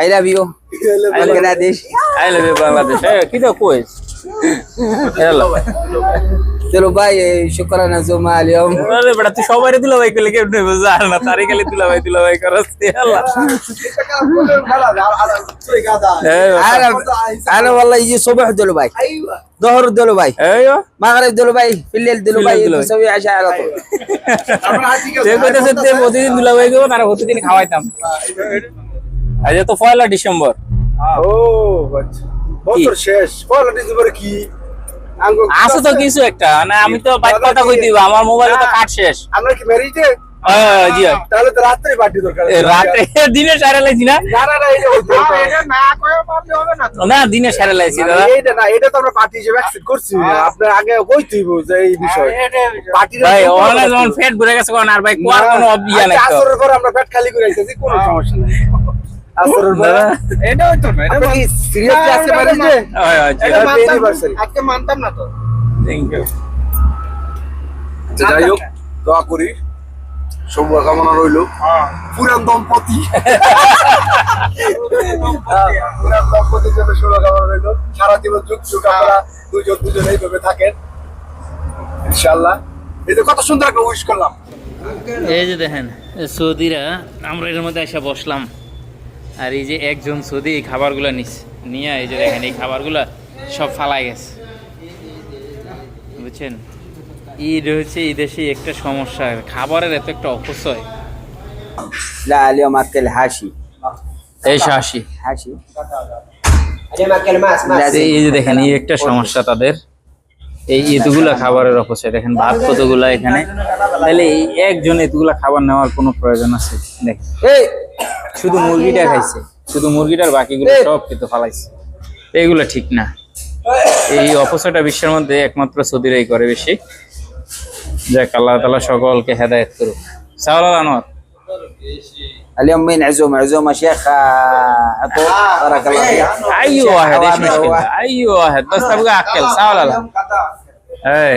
I love you. Bangladesh. I love you Bangladesh এ কি দাও কইস হ্যালো قلت له باي شكرا عزومة اليوم আরে বেটা তুই সবাই দিলা ভাই কইলে কেমনে বুঝার না তারি খালি দিলা ভাই দিলা ভাই করস আল্লাহ انا انا والله يجي صبح دلو باي ايوه ظهر دلو باي ايوه مغرب دلو باي في الليل دلو في باي الليل دلو باي. بسوي عشاء على طول তুই কইতেছিস তুই প্রতিদিন দিলা ভাই গো তার প্রতিদিন খাওয়াইতাম আজ তো পয়লা ডিসেম্বর। ও আচ্ছা। বছর শেষ। পয়লা ডিসেম্বর কি? আছে তো কিছু একটা। না আমি তো বাইক কথা কই দিব আমার মোবাইলে তো কাট শেষ। আমরা কি ম্যারিজে হ্যাঁ, জি তাহলে তো রাত্রে পার্টি দরকার এ, দিনে সারা লাইছি না? না না না এটা বলতে হবে। এটা না কয়ে পারলে হবে না না দিনে সারা লাইছি দাদা। এইটা না এটা তো আমরা পার্টি হিসেবে অ্যাকসেপ্ট করছি। আপনার আগে কইতেই যে এই বিষয়। পার্টি ভাই অনলাইন যখন ফেট ঘুরে গেছে কোন আর ভাই কোয়ার কোনো অবিয়া নাই তো। আসরের পর আমরা পেট খালি করে আইতেছি কোনো সমস্যা নেই। আসরের পর দাদা এটা হইতো না এটা কি সিরিয়াসলি আছে ম্যারিজে হয় হয় হয়। মানতাম। আজকে মানতাম না তো। থ্যাংক ইউ যাই হোক দোয়া করি। শুভ কামনা রইল পুরান দম্পতি। পুরান দম্পতির জন্য শুভ কামনা রইল। সারা জীবন যুগ যুগ আমরা দুজন দুজন এইভাবে থাকেন। ইনশাল্লাহ এই তো কত সুন্দর একটা উইশ করলাম। এই যে দেখেন সৌদিরা আমরা এর মধ্যে এসে বসলাম। আর এই যে একজন সৌদি এই খাবারগুলো নিস নিয়ে এই যে দেখেন এই খাবারগুলো সব ফালাই গেছে। বুঝছেন? ঈদ হচ্ছে এই দেশে একটা সমস্যা খাবারের এত একটা অপচয়। হাসি। হাসি। এই যে দেখেন এই একটা সমস্যা তাদের। এই এতগুলা খাবারের অপচয়। দেখেন কতগুলা এখানে। একজন এতগুলা খাবার নেওয়ার কোন প্রয়োজন আছে? দেখেন শুধু মুরগিটা খাইছে শুধু মুরগিটার বাকিগুলো সব কিন্তু ফালাইছে এইগুলো ঠিক না এই অপচয়টা বিশ্বের মধ্যে একমাত্র সৌদিরাই করে বেশি যাক আল্লাহ তালা সকলকে হেদায়ত করুক সাওয়াল আনোয়ার اليوم مين عزومه عزومه شيخ آه، عطول بارك الله فيك اي واحد ايش مشكلة اي واحد بس تبقى اكل সাওয়াল আলা এই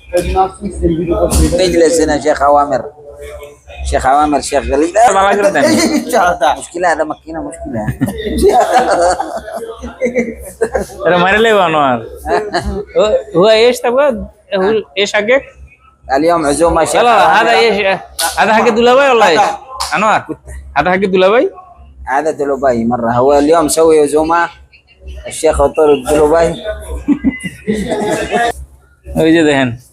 نجلس هنا شيخ عوامر شيخ عوامر شيخ غليل ভালো করে দেন مشكلة هذا مكينة مشكلة এটা মারে লেব আনোয়ার هو- هو ايش تبغى هو ايش حقك اليوم عزومة شيخ لا لا عوامر. هذا ايش هذا حق دولابي ولا ايش انوار هذا حق دولابي هذا دلوباي مرة هو اليوم سوي عزومة الشيخ عطول الدلوباي ওই যে দেখেন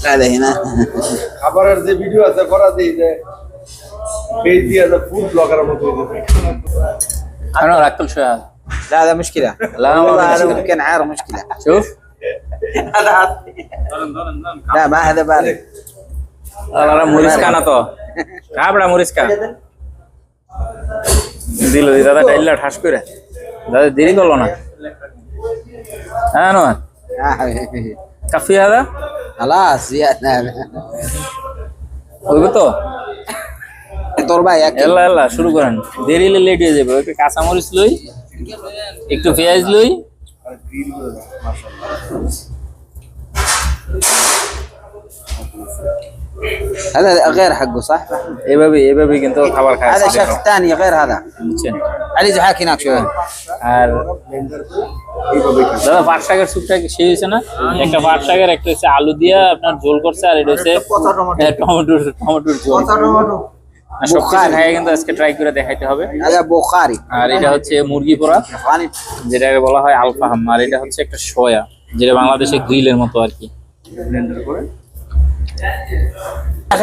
দেন هذا هنا খাবারের যে ভিডিও আছে করা দিই যে পেজ দিয়ে যে ফুড ব্লগার মতো হয়ে যাবে انوار اكل شويه هذا لا هذا مشكلة لا، ما والله هذا مشكلة. ممكن عار مشكلة شوف لا ما هذا بارد আলারা মরিচ খা না তো কাবড়া মরিচ খা দিল দাদা ডাইলা ঠাস করে দাদা দেরি করলো না হ্যাঁ আনোয়ার آه حبيبي. কাফি দাদা খালাস হইব তো? তোর ভাই এল্লা এল্লা শুরু করেন। দেরি হলে লেট হয়ে যাবে। একটু কাঁচামরিচ লই একটু পেঁয়াজ লই। মাশাআল্লাহ هذا غير حقه صح؟ এভাবে এভাবে কিন্তু খাবার খায় هذا شيخ ثاني غير هذا বুঝছেন علي زحاك هناك شوية আর দাদা পাট শাকের স্যুপটা কি সেই হয়েছে না একটা পাট শাকের একটা হচ্ছে আলু দিয়া আপনার ঝোল করছে আর এটা হচ্ছে হ্যাঁ, টমেটোর টমেটোর ঝোল আর সবকিছু বুখারি। খাইয়ে কিন্তু আজকে ট্রাই করে দেখাইতে হবে هذا بخاري আর এটা হচ্ছে মুরগি পোড়া غني যেটাকে বলা হয় আলফাহাম আর এটা হচ্ছে একটা সয়া যেটা বাংলাদেশে গ্রিলের মতো আর কি اخي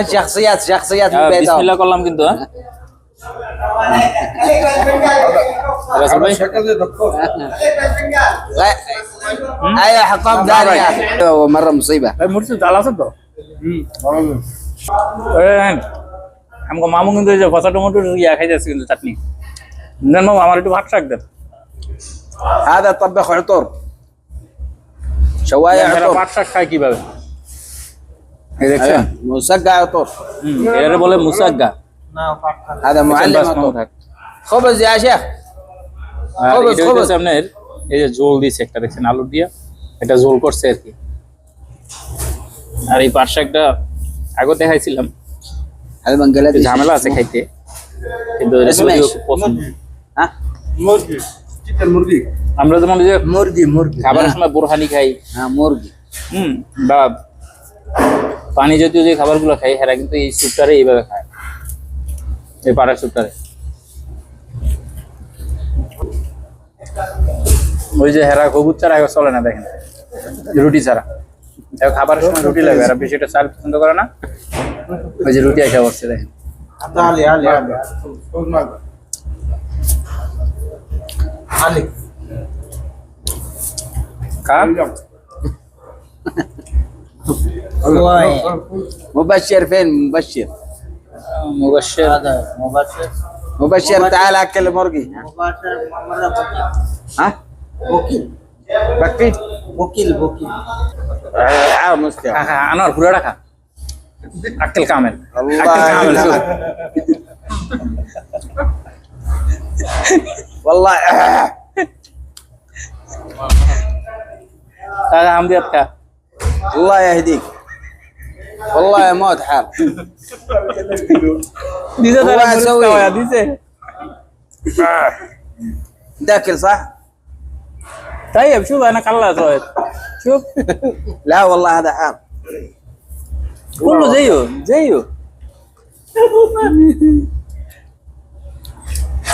شخصيات شخصيات আহ, البيت বিসমিল্লাহ করলাম কিন্তু হ্যাঁ? রাসেল ভাই ايوه حطام داري يا اخي مره مصيبه ভাই মুরগি জাল আছে তো আমাকে মামু কিন্তু এই যে ফসা টমেটো ইয়া খাই যাচ্ছে কিন্তু চাটনি দেন মামু আমার একটু ভাত শাক দেন هذا طبخ عطور شوايه এরা عطور পাট শাক খায় কিভাবে এই দেখছেন? দিছে একটা দেখছেন আলু দিয়া। এটা জোল করছে আর কি। আর এই পাশে একটা আগে দেখাইছিলাম। ঝামেলা আছে খাইতে। কিন্তু হ্যাঁ মুরগি। মুরগি। আমরা যেমন যে সময় বোরহানি খাই। হ্যাঁ মুরগি। হম বা পানি জাতীয় যে খাবারগুলো খাই হেরা কিন্তু এই স্যুপটারে এইভাবে খায়। এই পাড়ার স্যুপটারে। ওই যে হেরা কবুত ছাড়া এবার চলে না দেখেন। রুটি ছাড়া। খাবারের সময় রুটি লাগে এরা বেশি এটা চাল পছন্দ করে না। ওই যে রুটি এসে বসছে দেখেন। আলি والله. مبشر فين مبشر؟ مبشر. هذا مبشر. مبشر تعال أكل مرقي. مبشر محمد ها؟ وكيل بكي؟ وكيل وكيل آه، عام مسلم آه، آه، أنا أقول لك. أكل كامل. الله أكل كامل والله. هذا عم بيبكى الله يهديك. والله يا موت حار ديزا ترى أسوي صح؟ طيب شوف أنا قلعت صاير شوف. لا والله هذا حار كله زيه زيه.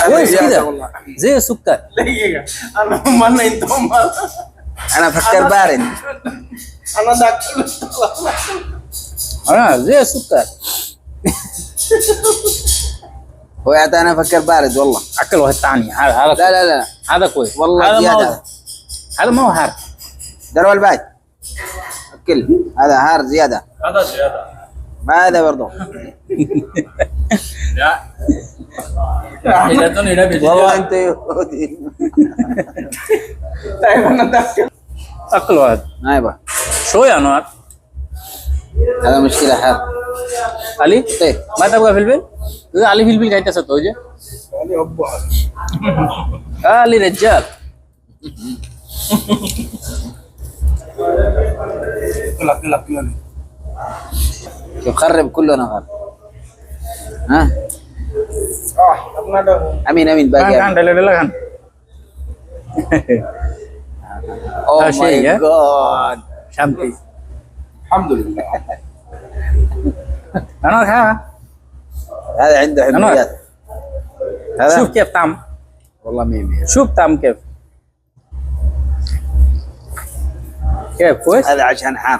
كويس كده. زي السكر اللهم أنا أنت أنا فكر بارد. أنا داكل. آه زي السكر. هو أنا أفكر بارد والله. أكل واحد ثاني. هذا هذا لا لا لا. هذا كويس. والله هذا ما هو زيادة. هذا ما هو حار دروا الباي أكل. هذا حار زيادة. هذا زيادة. ما هذا برضه والله أنت يهودي. طيب أنا أكل واحد. شو يا انوار ada masalah ya Ali teh mata apa filmin itu Ali filmin kayak itu satu aja Ali apa Ali Rajab kelak kelak kelak kau kharib kulo nakar ah Amin Amin bagian Oh my God. sampai الحمد لله انوار খা هذا عنده حلويات هذا شوف كيف طعم والله مية مية شوف طعم كيف كيف كويس هذا عشان حار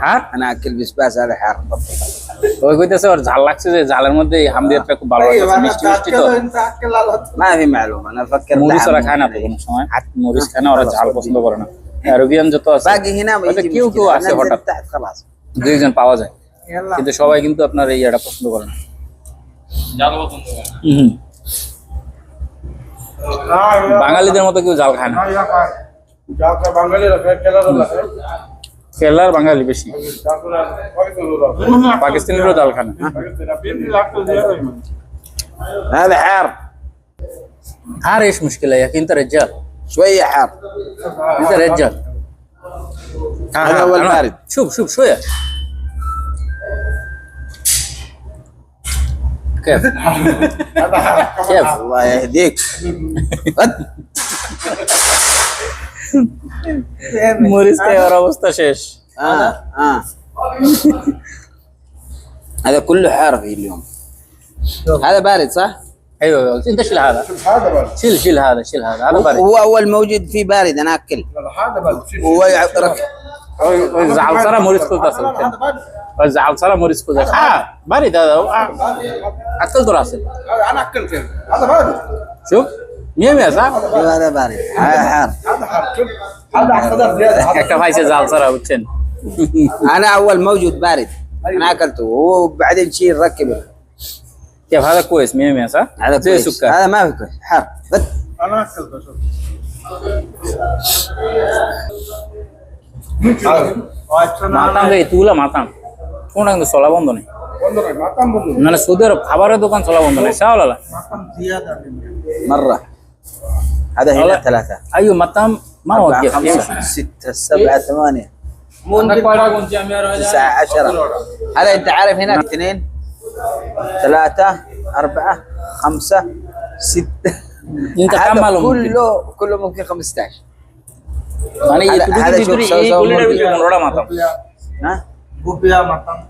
حار انا اكل بسباس هذا حار ওই কইতেছে ওর ঝাল লাগছে যে ঝালের মধ্যে এই হামদিয়াটা খুব ভালো ايوه লাগছে انا মিষ্টি মিষ্টি তো داخل انت اكل على طول ما في معلومه انا افكر মরিচ ওরা لحم. খায় না তো কোনো সময় মরিচ খায় না ওরা ঝাল পছন্দ করে না হ্যাঁ, আরবিয়ান যত আছে কেউ কেউ আছে হঠাৎ। দু পাওয়া যায়। কিন্তু সবাই কিন্তু আপনার এই এটা পছন্দ করে না। বাঙালিদের মতো কেউ জাল খায় না। কেলার বাঙালি বেশি। পাকিস্তানিরও জাল খায় না। আর এস মুশকিল কিন্তু রেজাল شوية حار. انت رجال. هذا هو آه، البارد شوف شوف شوية. كيف؟ كيف؟ الله يهديك. موريستا ورا وسط آه آه. هذا كله حار في اليوم. هذا بارد صح؟ أيوه انت شيل هذا. شوف هذا شيل شيل هذا شيل هذا. هذا بارد هو أول موجود فيه بارد أنا أكل. هذا بارد هو وزع الصرا موريس كل داخل. وزع الصرا مو كل داخل. آه بارد هذا. آه، هو اكلت راسي. أنا أكلت. هذا بارد شوف. مية مية صح؟ هذا بارد هذا حار. هذا حار. شوف. هذا اخضر زيادة كفاية زعل أنا أول موجود بارد. أنا أكلته. وبعدين شيل ركبه. كيف هذا كويس مية مية صح؟ هذا زي كويس سكر هذا ما في كويس حار بس انا اكلته شوف আচ্ছা না মাতাম রে তুলা মাতাম কোনটা কিন্তু চলা বন্ধ নেই বন্ধ নয় মাতাম বন্ধ মানে সৌদি আরব খাবারের দোকান চলা বন্ধ নেই সাওলালা মাতাম জিয়াদা مره هذا هنا والله. ثلاثة ايوه মাতাম ما هو أربعة كيف خمسة ستة سبعة ثمانية تسعة عشرة هذا أنت عارف هنا اثنين ثلاثة أربعة خمسة ستة. انت هذا كله كله ممكن 15 يعني هذا شوف سوي سوي قبيا مطعم.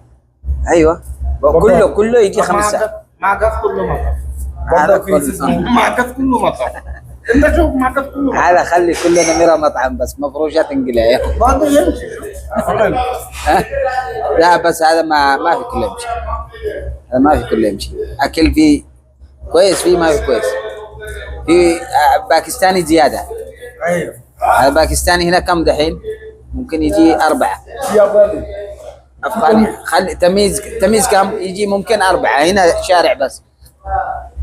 أيوه. كله كله يجي خمسة. معكف كله مطعم. هذا كله. معكف كله مطعم. انت شوف معكف كله هذا خلي كلنا مرة مطعم بس مفروشات انقلع برضه يمشي لا بس هذا ما ما في كله يمشي. هذا ما في كله يمشي. أكل فيه كويس فيه ما في كويس. في آه، باكستاني زيادة. أيوه. هذا باكستاني هنا كم دحين؟ ممكن يجي أربعة. أفغاني. خل تمييز تمييز كم؟ يجي ممكن أربعة. هنا شارع بس.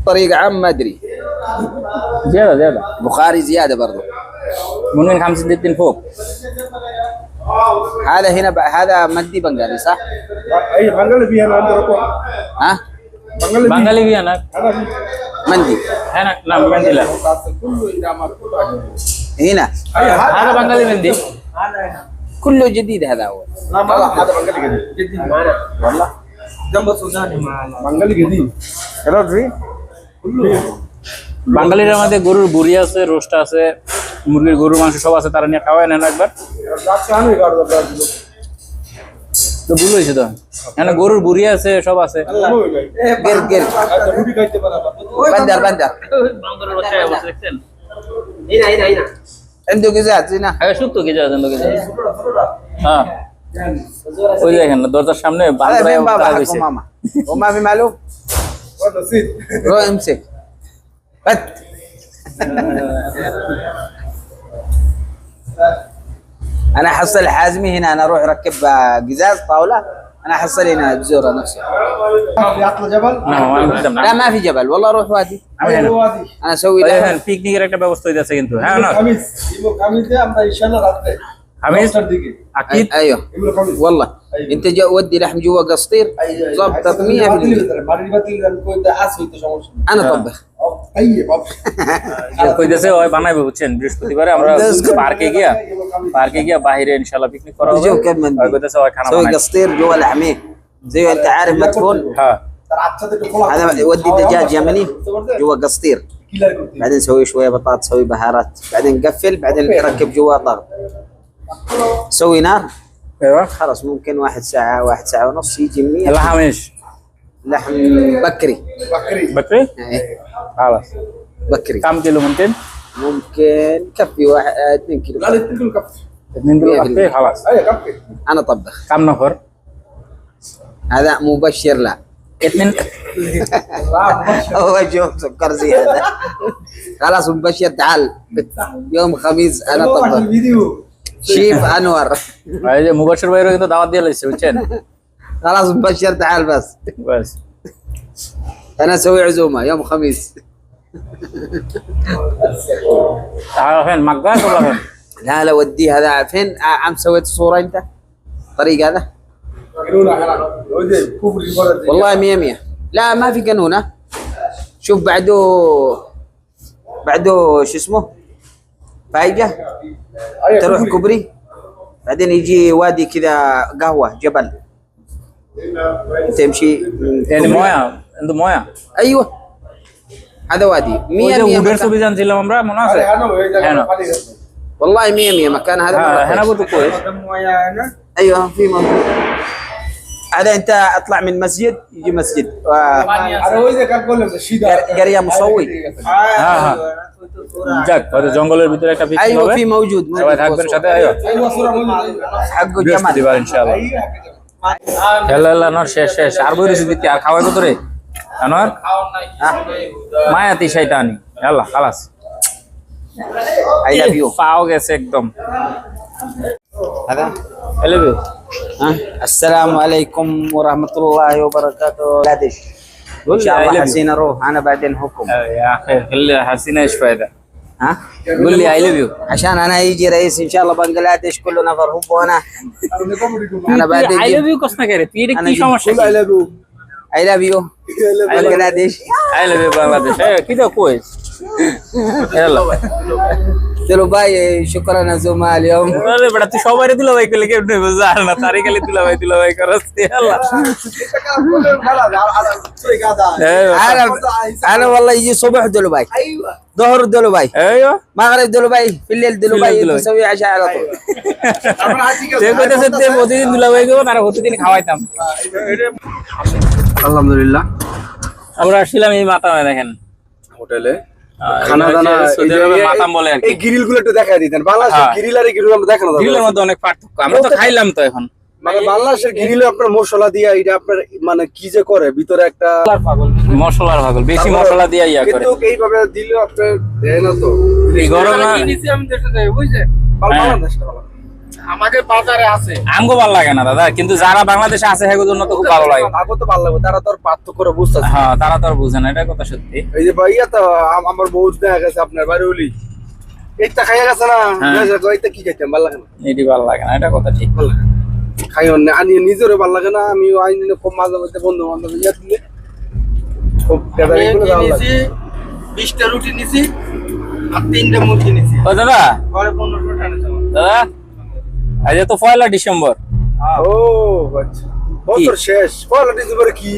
طريق عام ما أدري. زيادة زيادة. بخاري زيادة برضو. ممكن خمسة ستين فوق؟ هذا هنا ب... هذا مندي بنغالي صح؟ اي بنغالي فيها انا عندي رقم ها؟ بنغالي فيها বাঙালি বিয়া না انا في مندي হ্যাঁ না না মেহেন্দি লা كله اذا ما كله هنا اي هذا بنغالي مندي هذا كله جديد هذا أول لا ما هذا بنغالي جديد جديد معنا والله جنب السوداني معنا بنغالي جديد كلام فيه؟ كله বাঙালির মধ্যে গরুর বুড়ি আছে রোস্ট আছে মুরগির গরুর মাংস সব আছে তারা নিয়ে খাওয়ায় নেন একবার। তো ভুল হয়েছে তো? এখানে গরুর বুড়ি আছে সব আছে। খাইতে পারা انا احصل حازمي هنا انا اروح اركب آه، قزاز طاوله انا احصل هنا بزوره نفسه ما في عطله جبل না আমি বুঝলাম না لا ما في جبل والله اروح وادي আমি اي জানি। وادي انا اسوي ওই له দেখেন পিকনিকের একটা ব্যবস্থা হইতেছে কিন্তু হ্যাঁ না خميس يوم الخميس ده আমরা ইনশাআল্লাহ রাতে خميس؟ 10 দিকে আকিদ أي- ايوه يوم الخميس والله انت جو ودي لحم جوا قسطير ضبطت 100% বাড়ির বাতিল আমি কইতে আস হইতে সমস্যা নেই। انا طبخ طيب কইতেছে ওই বানাইবে বুঝছেন বৃহস্পতিবারে আমরা পার্কে গিয়া পার্কে গিয়া বাইরে ইনশাআল্লাহ পিকনিক করা হবে جو كم من ওই কইতেছে ওই খানা سوي বানাই قسطير جوا لحمين زي انت عارف مدفون হ্যাঁ তার আচ্ছা থেকে খোলা هذا ودي دجاج يمني جوا قسطير কিলার করতে بعدين نسوي شويه بطاطس نسوي بهارات بعدين نقفل بعدين نركب جوا ضغط سوي نار ايوه خلاص ممكن واحد ساعة واحد ساعة ونص يجي 100 الحميش لحم بكري বাকরি بكري إيه، خلاص بكري كم كيلو ممكن؟ ممكن كفي واحد آه، اثنين كيلو لا تنقل كف 2 كيلو مية كفي خلاص اي كفي انا طبخ كم نفر؟ هذا مبشر لا اثنين هو يوم سكر زيادة خلاص مبشر تعال يوم خميس انا طبخ ভিডিও شيف انور এই যে মুবাশির ভাইয়েরও কিন্তু দাওয়াত দিয়ে লাইছে বুঝছেন خلاص مبشر تعال بس বাস انا اسوي عزومة يوم خميس على فين مقاس ولا فين؟ لا لا وديها هذا. فين؟ آه، عم سويت الصورة أنت؟ الطريق هذا؟ والله 100 100 لا ما في قانونه شوف بعده بعده شو اسمه؟ فايقة تروح كبري بعدين يجي وادي كذا قهوة جبل. تمشي. يعني موية؟ عنده موية؟ أيوه. هذا وادي ওই مية যে مية উডের مكان. ছবি জানছিলাম আমরা মনে আছে هذا هو هنا. هنا خلي والله مية مية مكان هذا হ্যাঁ مرة হেনা كويس. বলতো কইস هذا مويه هنا ايوه في موجود هذا انت اطلع من مسجد يجي مسجد و- আর ওই যে কাক বললেন যে সিধা قريه مصوي হ্যাঁ হ্যাঁ যাক হয়তো জঙ্গলের ভিতরে একটা পিকনিক ايوه হবে في موجود موجود সবাই থাকবেন সাথে আয়ো এই বছর আমি حقه جمال বৃহস্পতিবার ইনশাআল্লাহ খেলা শেষ শেষ আর বইরেছি দিতে আর খাওয়াই কত রে আনোয়ার মায়াতি সেইটা আনি আল্লাহ খালাস اي لاف يو পাও গেছে একদম هذا এলেবে ها السلام عليكم ورحمه الله وبركاته بنغلاديش قول ان لي شاء I الله love you. حسين اروح انا بعدين حكم يا اخي خلي حسينا ايش فايده ها قول لي اي ليف يو عشان انا يجي رئيس ان شاء الله بنغلاديش كل نفر هو وانا انا بعدين I love you কষ্ট না করে তুই এটা কি أنا সমস্যা I love you اي لاف يو بنغلاديش I love you Bangladesh এ কি তো কইস يلا قلت له باي شكرا يا زملاء اليوم আরে বড় তুই সবারই দিলা ভাই কইলে কেমনে বুঝার না তারি খালি দিলা ভাই দিলা ভাই করস يلا انا انا والله يجي صبح دلوباي ايوه ظهر دلوباي ايوه مغرب دلوباي في الليل دلوباي دلوباي. بسوي عشاء على طول তুই কইতেছ তুই প্রতিদিন দিলা ভাই গো তার প্রতিদিন খাওয়াইতাম আলহামদুলিল্লাহ। আমরা আসছিলাম এই মাতামে দেখেন। হোটেলে। খানা দানা হচ্ছে সৌদি আরবে মাতাম বলে আর এই গ্রিলগুলো একটু দেখাই দিতেন। বাংলাদেশের হ্যাঁ। গ্রিল আর গ্রিল আমরা দেখানো গ্রিলের মধ্যে অনেক পার্থক্য। আমরা তো খাইলাম তো এখন। মানে বাংলাদেশের গ্রিলে আপনার মশলা দিয়া এটা আপনার মানে কি যে করে? ভিতরে একটা মশলার ভাগল বেশি মশলা দিয়ে ইয়া করে। কিন্তু এইভাবে দিলে আপনার দেয় না তো। গরম। আমাদের বাজারে আছে। আমগো ভালো লাগে না দাদা। কিন্তু যারা বাংলাদেশে আছে জন্য তো খুব ভালো লাগে। আমাকে তো ভালো লাগবে তারা তো আর পার্থক্য করে বুঝতেছে হ্যাঁ তারা তো আর বুঝে না এটা কথা সত্যি। এই যে ভাইয়া তো আমার বউ দেখা গেছে আপনার বাড়ি উলি এইটা খাইয়া গেছে না? হ্যাঁ। এইটা কি খাইতাম ভালো লাগে না। এটি ভালো লাগে না এটা কথা ঠিক। ভালো লাগে না। খাইও না আনি নিজেরও ভালো লাগে না আমি আইনি খুব মাঝে মধ্যে বন্ধু বান্ধব ইয়া দিলে খুব আমি করে ভালো লাগে। বিশটা রুটি নিছি আর তিনটা মুরগি নিছি। ও দাদা? পনেরোশো টাকা দাদা? আজ তো পয়লা ডিসেম্বর। ও আচ্ছা। বছর শেষ। পয়লা ডিসেম্বরে কি?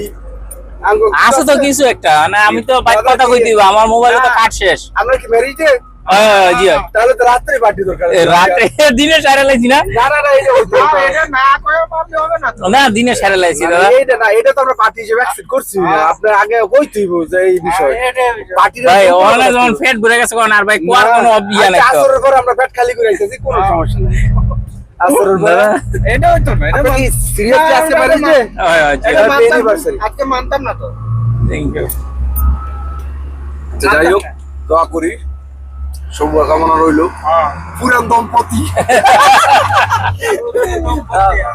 আছে তো কিছু একটা মানে আমি তো বাইক কথা কই দিব আমার মোবাইলে তো কাট শেষ। আমরা কি ম্যারিজে হ্যাঁ, জি হ্যাঁ। তাহলে তো রাত্রে পার্টি দরকার রাতে দিনে সারা লাইছি না? হবে দিনে সারা লাইছি মানে দাদা। এইটা না এটা তো আমরা পার্টি হিসেবে অ্যাকসেপ্ট করছি। আপনার আগে কইতেই যে এই বিষয়। এটা পার্টি ভাই ওখানে যখন ফেট ঘুরে গেছে কোন আর ভাই কোয়ার কোনো অবিয়া নাই তো। আসরের পর আমরা পেট খালি করে কোনো সমস্যা নাই। হয় হয় তো। যাই হোক দোয়া করি। শুভ কামনা রইল পুরান দম্পতি।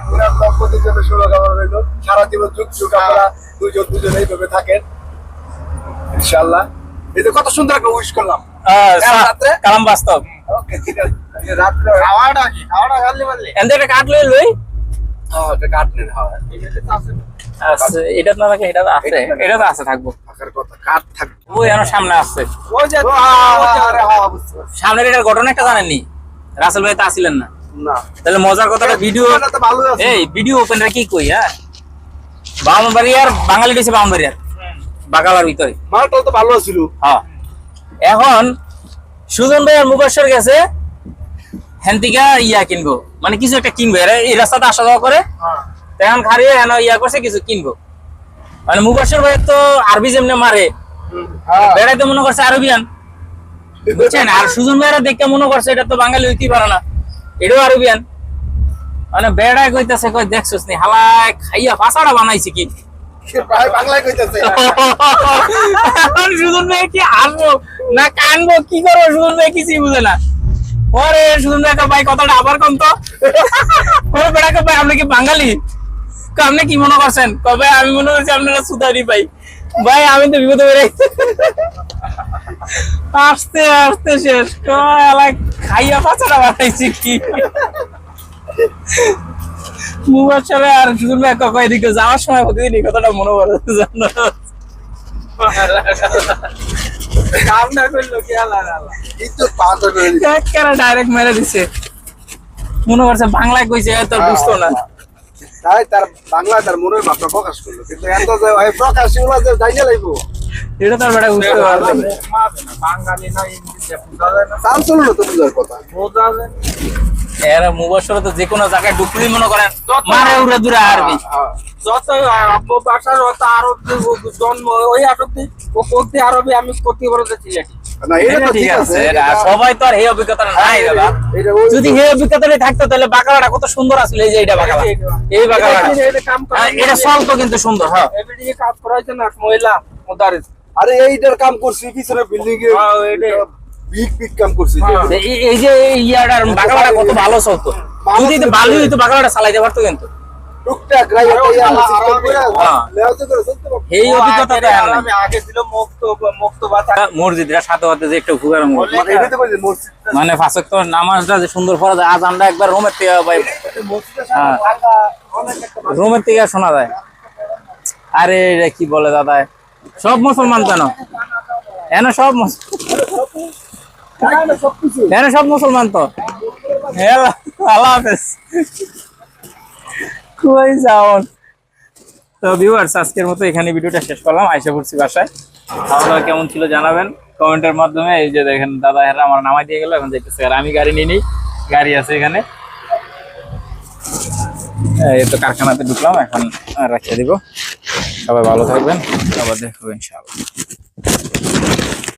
পুরান দম্পতির জন্য শুভ কামনা রইল। সারা জীবন যুগ যুগ আপনারা দুজন দুজন এইভাবে থাকেন। ইনশাল্লাহ এই যে কত সুন্দর একটা উইশ করলাম। রাত্রে? কালাম বাস্তব। ওকে ঠিক আছে। কাট লই। লই এটা না থাকে এটা আছে। এটা তো আছে থাকব। কাট থাকবে। ওই সামনে। সামনের এটার ঘটনা একটা জানেননি? রাসেল ভাই তো আসিলেন না। না। তাহলে মজার কথাটা ভিডিও এটা ভালো আছে। এই ভিডিও ওপেনটা কি কই হ্যাঁ? বাউনবাড়ি আর বাঙালি দিছে বাউনবাড়ি আর বাগালার ভিতরে। মালটা তো ভালো ছিল হ্যাঁ। এখন সুজন ভাই আর মুবাসর গেছে। হ্যান্তিকা ইয়া কিনবো। মানে কিছু একটা কিনবো। এই রাস্তাতে আসা যাওয়া করে এখন খারিয়ে হেন ইয়া করছে কিছু কিনবো। মানে মুবাসর ভাই তো আরবি যেমনি মারে হ্যাঁ। বেড়াইতে মনে করছে আরবিয়ান। বুঝছেন? আর সুজন ভাইরা দেখতে মনে করছে এটা তো বাঙালি পারে না। এটাও আরবিয়ান। মানে বেড়ায় কইতাছে কই দেখছস নি? হালায় খাইয়া ফাসাড়া বানাইছে কি? ভাই বাংলায় কইতাছে। সুজন ভাই কি হাসবো না কানবো? কি করব? সুজন ভাই কিছুই বুঝে না। সুজন ভাই কয়, ভাই কথাটা আবার কম তো। পরে বেড়া ভাই আপনি কি বাঙালি? আপনি কি মনে করছেন? কবে আমি মনে করছি আপনারা সুদারি ভাই। ভাই আমি তো বিপদে বেড়ে আসতে আসতে শেষ। খাইয়া পাচারা বানাইছি কি? চলে আর সুজন ভাই কয় এদিকে যাওয়ার সময় প্রতিদিন এই কথাটা মনে পড়ে জানো কাম না করল কি আল্লাহ। আল্লাহ কিন্তু পাঁচ করে ডাইরেক্ট মেরে দিছে। মনে করছে বাংলায় কইছে তো বুঝতো না। তাই তার বাংলা তার মনের ভাবটা প্রকাশ করল। কিন্তু এত যে ভাই প্রকাশ এগুলো যে জানিয়ে লাগবো এটা তো বেটা বুঝতে পারবে না। মাঝে না, বাঙালি না ইংলিশে বোঝা যায় না। চান্স হলো তো বুঝার কথা। বোঝা যায় এরা মুবাসরা তো যে কোনো জায়গায় ঢুকলেই মনে করেন মারে উড়ে দূরে আরবি যত বাসার আরব জন্ম ওই আরব ও করতে আরবে আমি করতে বড় সিলেটি এটা সবাই তো আর এই নাই দাদা। যদি এই অভিজ্ঞতাটাই থাকতো তাহলে বাঁকড়াটা কত সুন্দর আসলে এই যে এটা এই হ্যাঁ, কিন্তু সুন্দর হ্যাঁ। কাজ করা হয়েছে না মহিলা আরে এইটার কাম করছি পিছনে বিল্ডিং এ হ্যাঁ, বিগ বিগ কাম করছি হ্যাঁ। এই- এই যে এই ইয়াটার কত ভালো চলতো। যদি তো ভালো হইতো বাঁকড়াটা চালাইতে পারতো কিন্তু। টুকটাক হ্যাঁ। এই অভিজ্ঞতাটা আমি আগে ছিল মুক্ত মুক্ত সাথে যে একটা মানে মানে ফাঁসক তো নামাজটা যে সুন্দর পড়া যায় আজানটা একবার রোমের থেকে ভাই হ্যাঁ। রোমের থেকে শোনা যায়। আরে এটা কি বলে দাদা? সব মুসলমান কেন এন সব এন সব মুসলমান তো? আল্লাহ হাফেজ। কই যাওন তো ভিউয়ার্স আজকের মতো এখানে ভিডিওটা শেষ করলাম। আইসা পড়ছি বাসায়। খাওয়া দাওয়া কেমন ছিল জানাবেন কমেন্টের মাধ্যমে। এই যে দেখেন দাদা হেরা আমার নামাই দিয়ে গেল, এখন দেখতেছে আর আমি গাড়ি নিয়ে নিই, গাড়ি আছে এখানে। এই তো কারখানাতে ঢুকলাম, এখন রাখিয়ে দিব। সবাই ভালো থাকবেন, আবার দেখব ইনশাআল্লাহ।